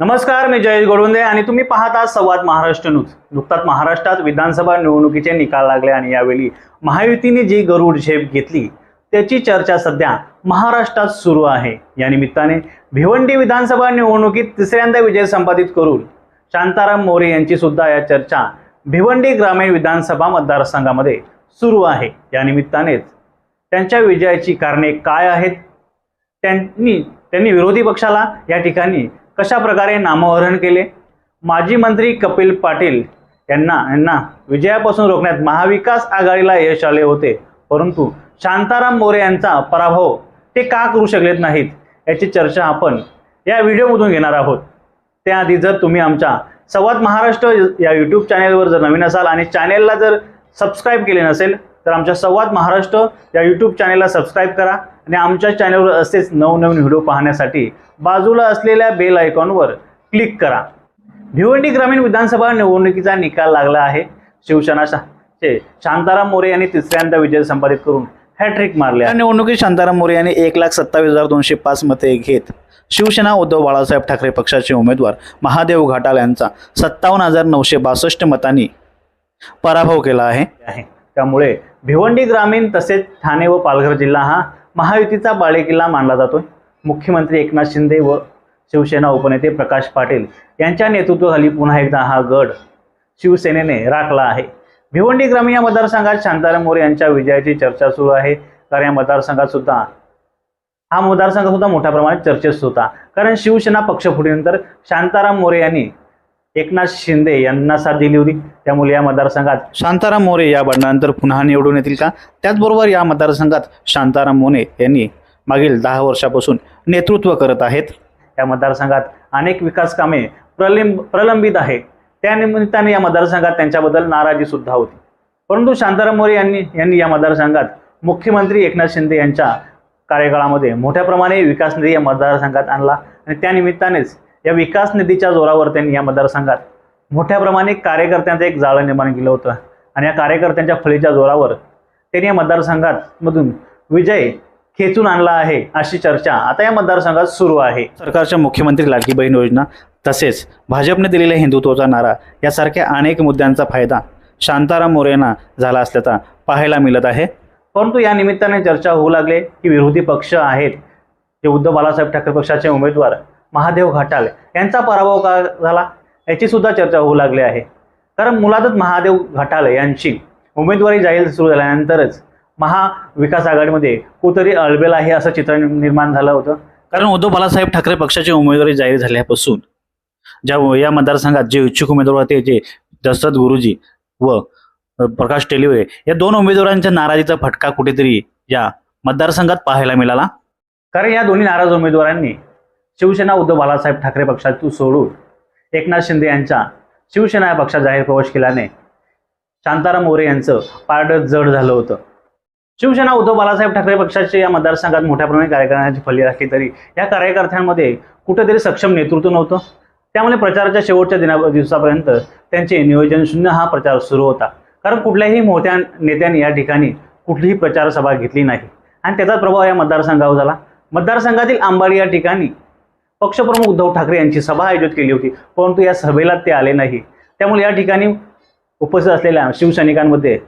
नमस्कार मी जयेश गोडवंदे आणि तुम्ही पाहता संवाद महाराष्ट्र न्यूज. नुकताच महाराष्ट्रात विधानसभा निवडणुकीचे निकाल लागले आणि यावेळी महायुतीने जी गरुड झेप घेतली त्याची चर्चा सध्या महाराष्ट्रात सुरू आहे. या निमित्ताने भिवंडी विधानसभा निवडणुकीत तिसऱ्यांदा विजय संपादित करून शांताराम मोरे यांची सुद्धा या चर्चा भिवंडी ग्रामीण विधानसभा मतदारसंघामध्ये सुरू आहे. या निमित्तानेच त्यांच्या विजयाची कारणे काय आहेत? त्यांनी त्यांनी विरोधी पक्षाला या ठिकाणी कशा प्रकारे नामोहरण केले? माजी मंत्री कपिल पाटील यांना यांना विजयापासून रोखण्यात महाविकास आघाडीला यश आले होते. परंतु शांताराम मोरे यांचा पराभव ते का करू शकलेत नाहीत याची चर्चा आपण या व्हिडिओमधून घेणार आहोत. त्याआधी जर तुम्ही आमच्या संवाद महाराष्ट्र या यूट्यूब चॅनेलवर जर नवीन असाल आणि चॅनेलला जर सबस्क्राईब केले नसेल तर आमच्या संवाद महाराष्ट्र या यूट्यूब चॅनेलला सबस्क्राईब करा. आणि आमच्या चॅनेलवर असेच नवनवीन व्हिडिओ पाहण्यासाठी बाजूला असलेल्या बेल आयकॉनवर क्लिक करा. भिवंडी ग्रामीण विधानसभा निवडणुकीचा निकाल लागला आहे. शिवसेना शांताराम मोरे यांनी तिसऱ्यांदा विजय संपादित करून हॅट्रिक मारले या निवडणुकीत शांताराम मोरे यांनी एक लाख सत्तावीस हजार दोनशे पाच मते घेत शिवसेना उद्धव बाळासाहेब ठाकरे पक्षाचे उमेदवार महादेव घाटाल यांचा सत्तावन्न हजार नऊशे बासष्ट मतांनी पराभव केला आहे. त्यामुळे भिवंडी ग्रामीण तसेच ठाणे व पालघर जिल्हा हा महायुतीचा बालेकिल्ला मानला जातोय. मुख्यमंत्री एकनाथ शिंदे व शिवसेना उपनेते प्रकाश पाटील यांच्या नेतृत्वाखाली पुन्हा एकदा हा गड शिवसेनेने राखला आहे. भिवंडी ग्रामीण या मतदारसंघात शांताराम मोरे यांच्या विजयाची चर्चा सुरू आहे. कारण या मतदारसंघात सुद्धा हा मतदारसंघ सुद्धा मोठ्या प्रमाणात चर्चेत होता. कारण शिवसेना पक्ष फुटीनंतर शांताराम मोरे यांनी एकनाथ शिंदे यांना साथ दिली होती. त्यामुळे या मतदारसंघात शांताराम मोरे या बंडानंतर पुन्हा निवडून येतील का? त्याचबरोबर या मतदारसंघात शांताराम मोने यांनी मागील दहा वर्षापासून नेतृत्व करत आहेत. या मतदारसंघात अनेक विकास कामे प्रलिंब प्रलंबित आहे त्यानिमित्ताने या मतदारसंघात त्यांच्याबद्दल नाराजी सुद्धा होती. परंतु शांताराम मोरे यांनी यांनी या मतदारसंघात मुख्यमंत्री एकनाथ शिंदे यांच्या कार्यकाळामध्ये मोठ्या प्रमाणे विकास निधी या मतदारसंघात आणला. आणि त्यानिमित्तानेच या विकास निधीच्या जोरावर त्यांनी या मतदारसंघात मोठ्या प्रमाणे कार्यकर्त्यांचं एक जाळं निर्माण केलं होतं. आणि या कार्यकर्त्यांच्या फळीच्या जोरावर त्यांनी या मतदारसंघात मधून विजय खेचून आणला आहे अशी चर्चा आता या मतदारसंघात सुरू आहे. सरकारच्या मुख्यमंत्री लाडकी बहीण योजना तसेच भाजपने दिलेल्या हिंदुत्वाचा नारा यासारख्या अनेक मुद्द्यांचा फायदा शांताराम मोरेंना झाला असल्याचा पाहायला मिळत आहे. परंतु या निमित्ताने चर्चा होऊ लागले की विरोधी पक्ष आहेत जे उद्धव बाळासाहेब ठाकरे पक्षाचे उमेदवार महादेव घाटाल. यांचा पराभव का झाला? याची सुद्धा चर्चा होऊ लागली आहे. कारण मुलातच महादेव घाटाल यांची उमेदवारी जाहीर सुरू झाल्यानंतरच महाविकास आघाडीमध्ये कुठेतरी अळबेल आहे असं चित्र निर्माण झालं होतं. कारण उद्धव बाळासाहेब ठाकरे पक्षाची उमेदवारी जाहीर झाल्यापासून ज्या या मतदारसंघात जे इच्छुक उमेदवार होते जे दशरथ गुरुजी व प्रकाश टेलिवे या दोन उमेदवारांच्या नाराजीचा फटका कुठेतरी या मतदारसंघात पाहायला मिळाला? कारण या दोन्ही नाराज उमेदवारांनी शिवसेना उद्धव बाळासाहेब ठाकरे पक्षातून सोडून एकनाथ शिंदे यांच्या शिवसेना या पक्षात जाहीर प्रवेश केल्याने शांताराम मोरे यांचं पारडं जड झालं होतं. शिवसेना उद्धव बाळासाहेब ठाकरे पक्षाचे या मतदारसंघात मोठ्या प्रमाणात कार्यकर्त्यांची फली राखली तरी या कार्यकर्त्यांमध्ये कुठेतरी सक्षम नेतृत्व नव्हतं. त्यामुळे प्रचाराच्या शेवटच्या दिना दिवसापर्यंत त्यांचे नियोजन शून्य हा प्रचार सुरू होता. कारण कुठल्याही मोठ्या नेत्यांनी या ठिकाणी कुठलीही प्रचार सभा घेतली नाही. आणि त्याचा प्रभाव या मतदारसंघावर झाला. मतदारसंघातील आंबाडी या ठिकाणी पक्षप्रमुख उद्धव ठाकरे यांची सभा आयोजित केली होती परंतु या सभेला ते आले नाही. त्यामुळे या ठिकाणी उपस्थित असलेल्या शिवसैनिकांमध्ये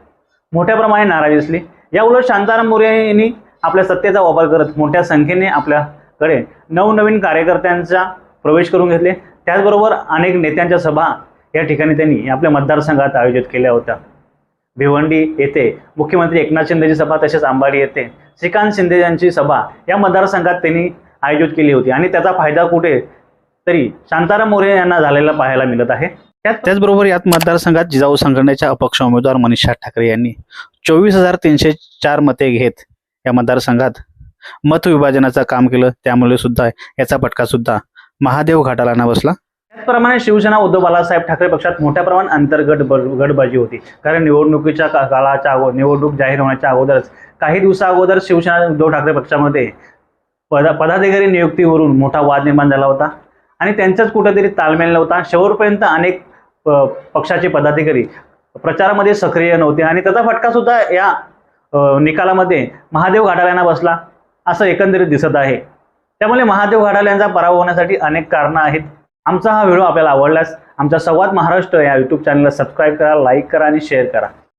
मोठ्या प्रमाणे नाराजी असली या उलट शांताराम मोरे यांनी आपल्या सत्तेचा वापर करत मोठ्या संख्येने आपल्याकडे नवनवीन कार्यकर्त्यांचा प्रवेश करून घेतले. त्याचबरोबर अनेक नेत्यांच्या सभा या ठिकाणी त्यांनी आपल्या मतदारसंघात आयोजित केल्या होत्या. भिवंडी येथे मुख्यमंत्री एकनाथ शिंदेची सभा तसेच अंबाडी येथे श्रीकांत शिंदे यांची सभा या मतदारसंघात त्यांनी आयोजित केली होती. आणि त्याचा फायदा कुठे? तरी शांताराम मोरे यांना झालेला पाहायला मिळत आहे. त्याच त्याचबरोबर यात मतदारसंघात जिजाऊ संघटनेच्या अपक्ष उमेदवार मनीषा ठाकरे यांनी चोवीस हजार तीनशे चार मते घेत या मतदारसंघात मत विभाजनाचं काम केलं. त्यामुळे सुद्धा याचा फटका सुद्धा महादेव घाटाला न बसला. त्याचप्रमाणे शिवसेना उद्धव बाळासाहेब ठाकरे पक्षात मोठ्या प्रमाणात अंतर्गत गटबाजी होती. कारण निवडणुकीच्या काळाच्या अगो निवडणूक जाहीर होण्याच्या अगोदरच काही दिवसा अगोदर शिवसेना उद्धव ठाकरे पक्षामध्ये पदा पदाधिकारी नियुक्तीवरून मोठा वाद निर्माण झाला होता. आणि त्यांचाच कुठेतरी ताळमेळ नव्हता. शेवटपर्यंत अनेक प- पक्षाचे पदाधिकारी प्रचारामध्ये सक्रिय नव्हते. आणि त्याचा फटका सुद्धा या निकालामध्ये महादेव घाटाल यांना बसला असं एकंदरीत दिसत आहे. त्यामुळे महादेव घाटाल यांचा पराभव होण्यासाठी अनेक कारणं आहेत. आमचा हा व्हिडिओ आपल्याला आवडल्यास आमचा संवाद महाराष्ट्र या यूट्यूब चॅनलला सबस्क्राईब करा लाईक करा आणि शेअर करा.